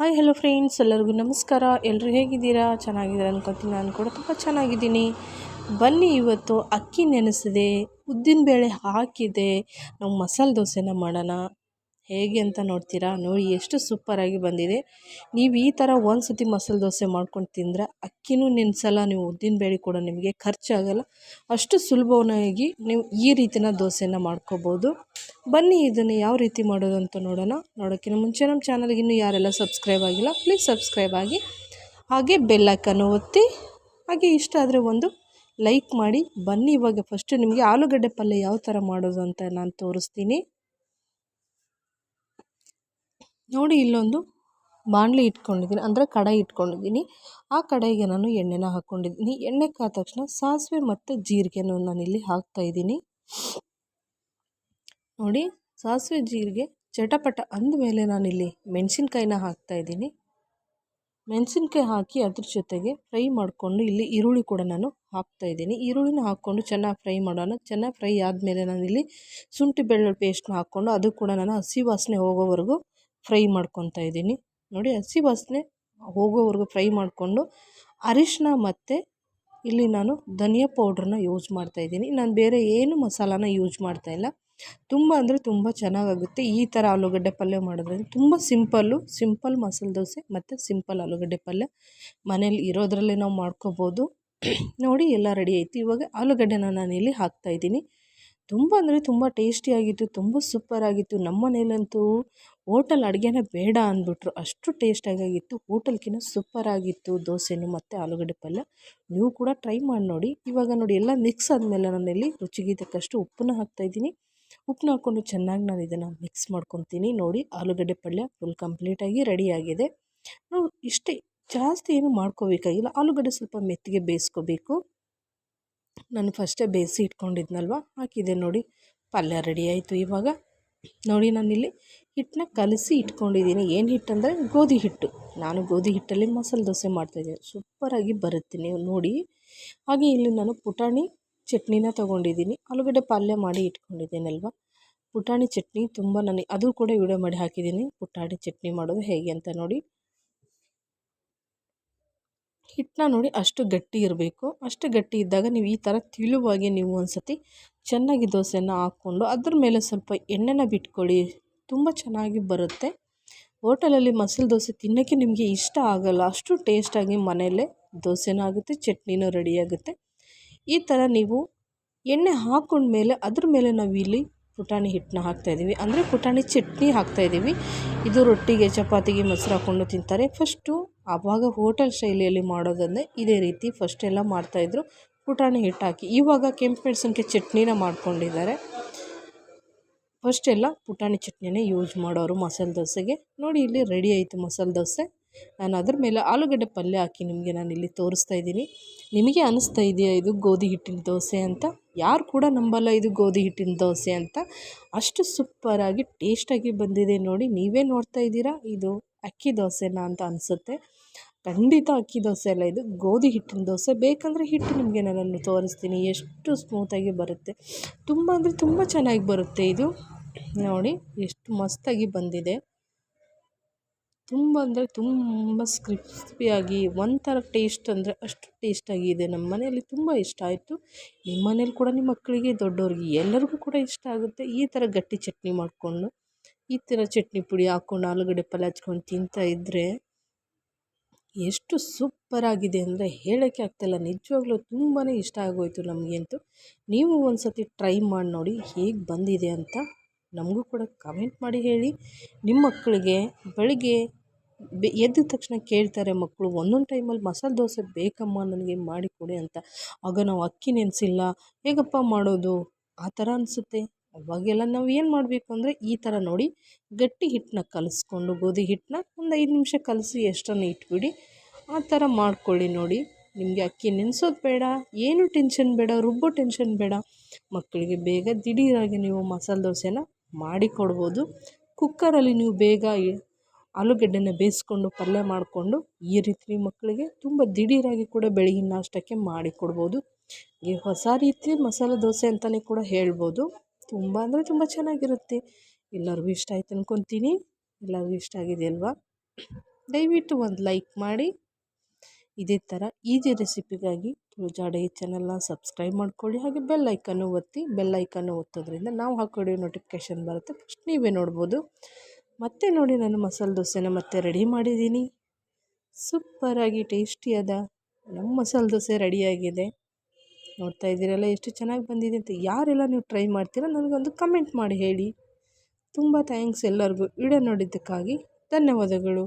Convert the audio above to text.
Hi hello friends ಎಲ್ಲರಿಗೂ ನಮಸ್ಕಾರ. ಎಲ್ಲರೂ ಹೇಗಿದ್ದೀರಾ? ಚೆನ್ನಾಗಿದ್ದೀರಾ ಅನ್ಕೊತೀನಿ. ನಾನು ಕೂಡ ತುಂಬ ಚೆನ್ನಾಗಿದ್ದೀನಿ. ಬನ್ನಿ, ಇವತ್ತು ಅಕ್ಕಿ ನೆನೆಸಿದೆ, ಉದ್ದಿನಬೇಳೆ ಹಾಕಿದೆ. ನಾವು ಮಸಾಲೆ ದೋಸೆನ ಮಾಡೋಣ. ಹೇಗೆ ಅಂತ ನೋಡ್ತೀರಾ? ನೋಡಿ, ಎಷ್ಟು ಸೂಪರಾಗಿ ಬಂದಿದೆ. ನೀವು ಈ ಥರ ಒಂದು ಸತಿ ಮಸಾಲೆ ದೋಸೆ ಮಾಡ್ಕೊಂಡು ತಿಂದರೆ ಅಕ್ಕಿನೂ ನೆನೆಸಲ್ಲ ನೀವು ಉದ್ದಿನ ಬೇಳೆ ಕೂಡ ನಿಮಗೆ ಖರ್ಚಾಗಲ್ಲ ಅಷ್ಟು ಸುಲಭವಾಗಿ ನೀವು ಈ ರೀತಿನ ದೋಸೆನ ಮಾಡ್ಕೋಬೋದು. ಬನ್ನಿ, ಇದನ್ನು ಯಾವ ರೀತಿ ಮಾಡೋದು ಅಂತ ನೋಡೋಣ. ನೋಡೋಕ್ಕಿಂತ ಮುಂಚೆ ನಮ್ಮ ಚಾನಲ್ಗೆ ಇನ್ನೂ ಯಾರೆಲ್ಲ ಸಬ್ಸ್ಕ್ರೈಬ್ ಆಗಿಲ್ಲ, ಪ್ಲೀಸ್ ಸಬ್ಸ್ಕ್ರೈಬ್ ಆಗಿ. ಹಾಗೆ ಬೆಲ್ಲಕ್ಕನ್ನು ಒತ್ತಿ. ಹಾಗೆ ಇಷ್ಟ ಆದರೆ ಒಂದು ಲೈಕ್ ಮಾಡಿ. ಬನ್ನಿ, ಇವಾಗ ಫಸ್ಟು ನಿಮಗೆ ಆಲೂಗಡ್ಡೆ ಪಲ್ಯ ಯಾವ ಥರ ಮಾಡೋದು ಅಂತ ನಾನು ತೋರಿಸ್ತೀನಿ. ನೋಡಿ ಇಲ್ಲೊಂದು ಬಾಣಲಿ ಇಟ್ಕೊಂಡಿದ್ದೀನಿ, ಅಂದರೆ ಕಡಾಯಿ ಇಟ್ಕೊಂಡಿದ್ದೀನಿ. ಆ ಕಡಾಯಿಗೆ ನಾನು ಎಣ್ಣೆನ ಹಾಕ್ಕೊಂಡಿದ್ದೀನಿ ಎಣ್ಣೆ ಕಾದ ತಕ್ಷಣ ಸಾಸಿವೆ ಮತ್ತು ಜೀರಿಗೆನೂ ನಾನಿಲ್ಲಿ ಹಾಕ್ತಾಯಿದ್ದೀನಿ ನೋಡಿ, ಸಾಸಿವೆ ಜೀರಿಗೆ ಚಟಪಟ ಅಂದಮೇಲೆ ನಾನಿಲ್ಲಿ ಮೆಣಸಿನ್ಕಾಯಿನ ಹಾಕ್ತಾಯಿದ್ದೀನಿ ಮೆಣಸಿನ್ಕಾಯಿ ಹಾಕಿ ಅದ್ರ ಜೊತೆಗೆ ಫ್ರೈ ಮಾಡಿಕೊಂಡು ಇಲ್ಲಿ ಈರುಳ್ಳಿ ಕೂಡ ನಾನು ಹಾಕ್ತಾಯಿದ್ದೀನಿ ಈರುಳ್ಳಿನ ಹಾಕ್ಕೊಂಡು ಚೆನ್ನಾಗಿ ಫ್ರೈ ಮಾಡೋಣ. ಚೆನ್ನಾಗಿ ಫ್ರೈ ಆದಮೇಲೆ ನಾನಿಲ್ಲಿ ಶುಂಠಿ ಬೆಳ್ಳುಳ್ಳಿ ಪೇಸ್ಟ್ನ ಹಾಕ್ಕೊಂಡು ಅದು ಕೂಡ ನಾನು ಹಸಿ ವಾಸನೆ ಹೋಗೋವರೆಗೂ ಫ್ರೈ ಮಾಡ್ಕೊತಾ ಇದ್ದೀನಿ. ನೋಡಿ ಹಸಿ ವಾಸನೆ ಹೋಗೋವರೆಗೂ ಫ್ರೈ ಮಾಡಿಕೊಂಡು ಅರಿಶಿನ ಮತ್ತು ಇಲ್ಲಿ ನಾನು ಧನಿಯಾ ಪೌಡ್ರನ್ನ ಯೂಸ್ ಮಾಡ್ತಾಯಿದ್ದೀನಿ ನಾನು ಬೇರೆ ಏನು ಮಸಾಲಾನ ಯೂಸ್ ಮಾಡ್ತಾಯಿಲ್ಲ ತುಂಬ ಅಂದರೆ ತುಂಬ ಚೆನ್ನಾಗಾಗುತ್ತೆ. ಈ ಥರ ಆಲೂಗಡ್ಡೆ ಪಲ್ಯ ಮಾಡೋದ್ರಿಂದ ತುಂಬ ಸಿಂಪಲ್ಲು, ಸಿಂಪಲ್ ಮಸಾಲೆ ದೋಸೆ ಮತ್ತು ಸಿಂಪಲ್ ಆಲೂಗಡ್ಡೆ ಪಲ್ಯ ಮನೇಲಿ ಇರೋದರಲ್ಲೇ ನಾವು ಮಾಡ್ಕೋಬೋದು. ನೋಡಿ ಎಲ್ಲ ರೆಡಿ ಆಯಿತು. ಇವಾಗ ಆಲೂಗಡ್ಡೆನ ನಾನು ಇಲ್ಲಿ ಹಾಕ್ತಾಯಿದ್ದೀನಿ ತುಂಬ ಅಂದರೆ ತುಂಬ ಟೇಸ್ಟಿಯಾಗಿತ್ತು ತುಂಬ ಸೂಪರಾಗಿತ್ತು ನಮ್ಮ ಮನೇಲಂತೂ ಹೋಟೆಲ್ ಅಡುಗೆನೇ ಬೇಡ ಅಂದ್ಬಿಟ್ರು. ಅಷ್ಟು ಟೇಸ್ಟಾಗಿತ್ತು ಹೋಟೆಲ್ಗಿಂತ ಸೂಪರಾಗಿತ್ತು ದೋಸೆನೂ ಮತ್ತು ಆಲೂಗಡ್ಡೆ ಪಲ್ಯ. ನೀವು ಕೂಡ ಟ್ರೈ ಮಾಡಿ ನೋಡಿ. ಇವಾಗ ನೋಡಿ ಎಲ್ಲ ಮಿಕ್ಸ್ ಆದಮೇಲೆ ನಾನಿಲ್ಲಿ ರುಚಿಗೆ ತಕ್ಕಷ್ಟು ಉಪ್ಪನ್ನ ಹಾಕ್ತಾಯಿದ್ದೀನಿ ಉಪ್ಪನ್ನ ಹಾಕ್ಕೊಂಡು ಚೆನ್ನಾಗಿ ನಾನು ಇದನ್ನು ಮಿಕ್ಸ್ ಮಾಡ್ಕೊತೀನಿ. ನೋಡಿ ಆಲೂಗಡ್ಡೆ ಪಲ್ಯ ಫುಲ್ ಕಂಪ್ಲೀಟಾಗಿ ರೆಡಿಯಾಗಿದೆ ನಾವು ಇಷ್ಟೇ ಜಾಸ್ತಿ ಏನು ಮಾಡ್ಕೋಬೇಕಾಗಿಲ್ಲ. ಆಲೂಗಡ್ಡೆ ಸ್ವಲ್ಪ ಮೆತ್ತಗೆ ಬೇಯಿಸ್ಕೋಬೇಕು. ನಾನು ಫಸ್ಟೇ ಬೇಯಿಸಿ ಇಟ್ಕೊಂಡಿದ್ನಲ್ವ? ಹಾಕಿದೆ ನೋಡಿ. ಪಲ್ಯ ರೆಡಿ ಆಯಿತು ಇವಾಗ. ನೋಡಿ ನಾನಿಲ್ಲಿ ಹಿಟ್ಟನ್ನ ಕಲಸಿ ಇಟ್ಕೊಂಡಿದ್ದೀನಿ. ಏನು ಹಿಟ್ಟು ಅಂದರೆ ಗೋಧಿ ಹಿಟ್ಟು. ನಾನು ಗೋಧಿ ಹಿಟ್ಟಲ್ಲಿ ಮಸಾಲೆ ದೋಸೆ ಮಾಡ್ತಾಯಿದ್ದೀನಿ. ಸೂಪರಾಗಿ ಬರುತ್ತೆ ನೀವು ನೋಡಿ. ಹಾಗೆ ಇಲ್ಲಿ ನಾನು ಪುಟಾಣಿ ಚಟ್ನಿನ ತೊಗೊಂಡಿದ್ದೀನಿ. ಆಲೂಗಡ್ಡೆ ಪಲ್ಯ ಮಾಡಿ ಇಟ್ಕೊಂಡಿದ್ದೀನಲ್ವ? ಪುಟಾಣಿ ಚಟ್ನಿ ತುಂಬ ನನಗೆ ಅದು ಕೂಡ ವಿಡಿಯೋ ಮಾಡಿ ಹಾಕಿದ್ದೀನಿ. ಪುಟಾಣಿ ಚಟ್ನಿ ಮಾಡೋದು ಹೇಗೆ ಅಂತ ನೋಡಿ. ಹಿಟ್ಟನ್ನ ನೋಡಿ ಅಷ್ಟು ಗಟ್ಟಿ ಇರಬೇಕು. ಅಷ್ಟು ಗಟ್ಟಿ ಇದ್ದಾಗ ನೀವು ಈ ಥರ ತಿಳುವಾಗಿ ನೀವು ಒಂದು ಸತಿ ಚೆನ್ನಾಗಿ ದೋಸೆನ ಹಾಕ್ಕೊಂಡು ಅದ್ರ ಮೇಲೆ ಸ್ವಲ್ಪ ಎಣ್ಣೆನ ಬಿಟ್ಕೊಳ್ಳಿ. ತುಂಬ ಚೆನ್ನಾಗಿ ಬರುತ್ತೆ. ಹೋಟೆಲಲ್ಲಿ ಮಸಾಲೆ ದೋಸೆ ತಿನ್ನೋಕ್ಕೆ ನಿಮಗೆ ಇಷ್ಟ ಆಗೋಲ್ಲ. ಅಷ್ಟು ಟೇಸ್ಟಾಗಿ ಮನೆಯಲ್ಲೇ ದೋಸೆನೂ ಆಗುತ್ತೆ, ಚಟ್ನಿನೂ ರೆಡಿಯಾಗುತ್ತೆ ಈ ಥರ ನೀವು ಎಣ್ಣೆ ಹಾಕ್ಕೊಂಡ್ಮೇಲೆ ಅದ್ರ ಮೇಲೆ ನಾವು ಇಲ್ಲಿ ಪುಟಾಣಿ ಹಿಟ್ಟನ್ನ ಹಾಕ್ತಾಯಿದ್ದೀವಿ ಅಂದರೆ ಪುಟಾಣಿ ಚಟ್ನಿ ಹಾಕ್ತಾಯಿದ್ದೀವಿ ಇದು ರೊಟ್ಟಿಗೆ, ಚಪಾತಿಗೆ ಮೊಸರು ಹಾಕ್ಕೊಂಡು ತಿಂತಾರೆ. ಫಸ್ಟು ಆವಾಗ ಹೋಟೆಲ್ ಶೈಲಿಯಲ್ಲಿ ಮಾಡೋದಂದರೆ ಇದೇ ರೀತಿ ಫಸ್ಟ್ ಎಲ್ಲ ಮಾಡ್ತಾಯಿದ್ರು ಪುಟಾಣಿ ಹಿಟ್ಟು ಹಾಕಿ ಇವಾಗ ಕೆಂಪು ಮೆಣಸಿನ್ಕಾಯಿ ಚಟ್ನಿನ ಮಾಡ್ಕೊಂಡಿದ್ದಾರೆ. ಫಸ್ಟ್ ಎಲ್ಲ ಪುಟಾಣಿ ಚಟ್ನಿನೇ ಯೂಸ್ ಮಾಡೋರು ಮಸಾಲೆ ದೋಸೆಗೆ. ನೋಡಿ ಇಲ್ಲಿ ರೆಡಿ ಆಯಿತು ಮಸಾಲೆ ದೋಸೆ. ನಾನು ಅದ್ರ ಮೇಲೆ ಆಲೂಗಡ್ಡೆ ಪಲ್ಯ ಹಾಕಿ ನಿಮಗೆ ನಾನು ಇಲ್ಲಿ ತೋರಿಸ್ತಾ ಇದ್ದೀನಿ. ನಿಮಗೆ ಅನಿಸ್ತಾ ಇದೆಯಾ ಇದು ಗೋಧಿ ಹಿಟ್ಟಿನ ದೋಸೆ ಅಂತ? ಯಾರು ಕೂಡ ನಂಬಲ್ಲ ಇದು ಗೋಧಿ ಹಿಟ್ಟಿನ ದೋಸೆ ಅಂತ. ಅಷ್ಟು ಸೂಪರಾಗಿ ಟೇಸ್ಟಾಗಿ ಬಂದಿದೆ ನೋಡಿ, ನೀವೇ ನೋಡ್ತಾ ಇದ್ದೀರಾ? ಇದು ಅಕ್ಕಿ ದೋಸೆನಾ ಅಂತ ಅನಿಸುತ್ತೆ. ಖಂಡಿತ ಅಕ್ಕಿ ದೋಸೆ ಅಲ್ಲ ಇದು. ಗೋಧಿ ಹಿಟ್ಟಿನ ದೋಸೆ. ಬೇಕಂದರೆ ಹಿಟ್ಟು ನಿಮಗೆ ನಾನು ತೋರಿಸ್ತೀನಿ. ಎಷ್ಟು ಸ್ಮೂತಾಗಿ ಬರುತ್ತೆ. ತುಂಬ ಅಂದರೆ ತುಂಬ ಚೆನ್ನಾಗಿ ಬರುತ್ತೆ ಇದು. ನೋಡಿ, ಎಷ್ಟು ಮಸ್ತಾಗಿ ಬಂದಿದೆ. ತುಂಬ ಅಂದರೆ ತುಂಬ ಕ್ರಿಸ್ಪಿಯಾಗಿ, ಒಂಥರ ಟೇಸ್ಟ್ ಅಂದರೆ ಅಷ್ಟು ಟೇಸ್ಟಾಗಿದೆ ನಮ್ಮ ಮನೆಯಲ್ಲಿ ತುಂಬ ಇಷ್ಟ ಆಯಿತು. ನಿಮ್ಮ ಮನೇಲಿ ಕೂಡ ನಿಮ್ಮ ಮಕ್ಕಳಿಗೆ, ದೊಡ್ಡವ್ರಿಗೆ ಎಲ್ಲರಿಗೂ ಕೂಡ ಇಷ್ಟ ಆಗುತ್ತೆ. ಈ ಥರ ಗಟ್ಟಿ ಚಟ್ನಿ ಮಾಡಿಕೊಂಡು, ಈ ಥರ ಚಟ್ನಿ ಪುಡಿ ಹಾಕ್ಕೊಂಡು, ಆಲೂಗಡ್ಡೆ ಪಲ್ಯ ಹಚ್ಕೊಂಡು ತಿಂತಾ ಇದ್ದರೆ ಎಷ್ಟು ಸೂಪರಾಗಿದೆ ಅಂದರೆ ಹೇಳೋಕ್ಕೆ ಆಗ್ತಾಯಿಲ್ಲ ನಿಜವಾಗ್ಲೂ ತುಂಬಾ ಇಷ್ಟ ಆಗೋಯಿತು ನಮಗಂತೂ. ನೀವು ಒಂದು ಸತಿ ಟ್ರೈ ಮಾಡಿ ನೋಡಿ ಹೇಗೆ ಬಂದಿದೆ ಅಂತ ನಮಗೂ ಕೂಡ ಕಮೆಂಟ್ ಮಾಡಿ ಹೇಳಿ. ನಿಮ್ಮ ಮಕ್ಕಳಿಗೆ, ಬೆಳಿಗ್ಗೆ ಬೆ, ಎದ್ದ ತಕ್ಷಣ ಕೇಳ್ತಾರೆ ಮಕ್ಕಳು, ಒಂದೊಂದು ಟೈಮಲ್ಲಿ ಮಸಾಲೆ ದೋಸೆ ಬೇಕಮ್ಮ, ನನಗೆ ಮಾಡಿಕೊಡಿ ಅಂತ. ಆಗ ನಾವು ಅಕ್ಕಿ ನೆನೆಸಿಲ್ಲ, ಹೇಗಪ್ಪ ಮಾಡೋದು? ಆ ಥರ ಅನಿಸುತ್ತೆ. ಅವಾಗೆಲ್ಲ ನಾವು ಏನು ಮಾಡಬೇಕು ಅಂದರೆ, ಈ ಥರ ನೋಡಿ ಗಟ್ಟಿ ಹಿಟ್ಟನ್ನ ಕಲಿಸ್ಕೊಂಡು, ಗೋಧಿ ಹಿಟ್ಟನ್ನ ಒಂದು ಐದು ನಿಮಿಷ ಕಲಸಿ ಎಷ್ಟನ್ನು ಇಟ್ಬಿಡಿ, ಆ ಥರ ಮಾಡ್ಕೊಳ್ಳಿ ನೋಡಿ. ನಿಮಗೆ ಅಕ್ಕಿ ನೆನೆಸೋದು ಬೇಡ, ಏನು ಟೆನ್ಷನ್ ಬೇಡ, ರುಬ್ಬೋ ಟೆನ್ಷನ್ ಬೇಡ. ಮಕ್ಕಳಿಗೆ ಬೇಗ ದಿಢೀರಾಗಿ ನೀವು ಮಸಾಲೆ ದೋಸೆನ ಮಾಡಿಕೊಡ್ಬೋದು ಕುಕ್ಕರಲ್ಲಿ ನೀವು ಬೇಗ ಆಲೂಗಡ್ಡೆನ ಬೇಯಿಸ್ಕೊಂಡು, ಪಲ್ಯ ಮಾಡಿಕೊಂಡು ಈ ರೀತಿ ಮಕ್ಕಳಿಗೆ ತುಂಬ ದಿಢೀರಾಗಿ ಕೂಡ ಬೆಳಗಿನ ನಾಷ್ಟಕ್ಕೆ ಮಾಡಿ ಕೊಡ್ಬೋದು. ಈ ಹೊಸ ರೀತಿ ಮಸಾಲೆ ದೋಸೆ ಅಂತಲೇ ಕೂಡ ಹೇಳ್ಬೋದು. ತುಂಬ ಅಂದರೆ ತುಂಬ ಚೆನ್ನಾಗಿರುತ್ತೆ. ಎಲ್ಲರಿಗೂ ಇಷ್ಟ ಆಯ್ತು ಅಂದ್ಕೊತೀನಿ ಎಲ್ಲರಿಗೂ ಇಷ್ಟ ಆಗಿದೆ ಅಲ್ವಾ ದಯವಿಟ್ಟು ಒಂದು ಲೈಕ್ ಮಾಡಿ. ಇದೇ ಥರ ಈಜಿ ರೆಸಿಪಿಗಾಗಿ ತುಳಜಾ ಅಡುಗೆ ಚಾನಲ್ನ ಸಬ್ಸ್ಕ್ರೈಬ್ ಮಾಡ್ಕೊಳ್ಳಿ. ಹಾಗೆ ಬೆಲ್ ಐಕನ್ನು ಒತ್ತಿ, ಬೆಲ್ ಐಕನ್ನು ಒತ್ತೋದ್ರಿಂದ ನಾವು ಹಾಕೊಡಿ ನೋಟಿಫಿಕೇಷನ್ ಬರುತ್ತೆ. ಫಸ್ಟ್ ನೀವೇ ನೋಡ್ಬೋದು. ಮತ್ತೆ ನೋಡಿ ನಾನು ಮಸಾಲೆ ದೋಸೆನ ಮತ್ತೆ ರೆಡಿ ಮಾಡಿದ್ದೀನಿ. ಸೂಪರಾಗಿ ಟೇಸ್ಟಿಯಾದ ನಮ್ಮ ಮಸಾಲೆ ದೋಸೆ ರೆಡಿಯಾಗಿದೆ. ನೋಡ್ತಾ ಇದ್ದೀರಲ್ಲ ಎಷ್ಟು ಚೆನ್ನಾಗಿ ಬಂದಿದೆ ಅಂತ. ಯಾರೆಲ್ಲ ನೀವು ಟ್ರೈ ಮಾಡ್ತೀರಾ ನನಗೊಂದು ಕಮೆಂಟ್ ಮಾಡಿ ಹೇಳಿ. ತುಂಬ ಥ್ಯಾಂಕ್ಸ್ ಎಲ್ಲರಿಗೂ. ವಿಡಿಯೋ ನೋಡಿದ್ದಕ್ಕಾಗಿ ಧನ್ಯವಾದಗಳು.